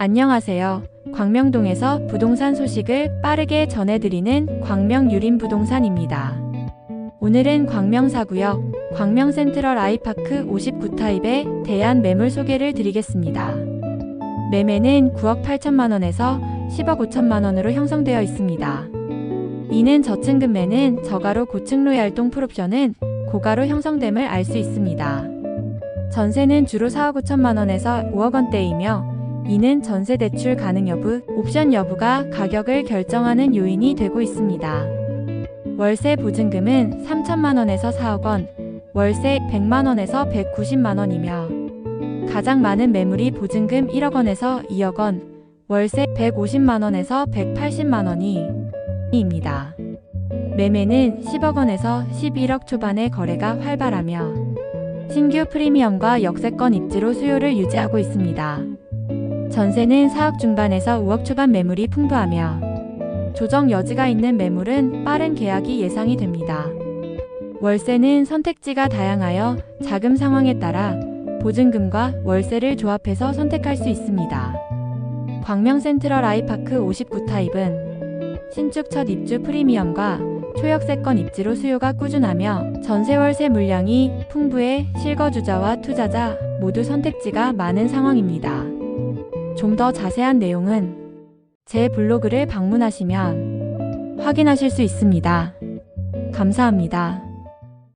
안녕하세요. 광명동에서 부동산 소식을 빠르게 전해드리는 광명유림부동산입니다. 오늘은 광명사구역 광명센트럴 아이파크 59타입의 대안 매물 소개를 드리겠습니다. 매매는 9억 8천만 원에서 10억 5천만 원으로 형성되어 있습니다. 이는 저층급 매는 저가로 고층로의 알동 풀옵션은 고가로 형성됨을 알 수 있습니다. 전세는 주로 4억 5천만 원에서 5억 원대이며 이는 전세 대출 가능 여부, 옵션 여부가 가격을 결정하는 요인이 되고 있습니다. 월세 보증금은 3천만 원에서 4억 원, 월세 100만 원에서 190만 원이며 가장 많은 매물이 보증금 1억 원에서 2억 원, 월세 150만 원에서 180만 원이입니다. 매매는 10억 원에서 11억 초반의 거래가 활발하며 신규 프리미엄과 역세권 입지로 수요를 유지하고 있습니다. 전세는 4억 중반에서 5억 초반 매물이 풍부하며 조정 여지가 있는 매물은 빠른 계약이 예상이 됩니다. 월세는 선택지가 다양하여 자금 상황에 따라 보증금과 월세를 조합해서 선택할 수 있습니다. 광명 센트럴 아이파크 59타입은 신축 첫 입주 프리미엄과 초역세권 입지로 수요가 꾸준하며 전세월세 물량이 풍부해 실거주자와 투자자 모두 선택지가 많은 상황입니다. 좀 더 자세한 내용은 제 블로그를 방문하시면 확인하실 수 있습니다. 감사합니다.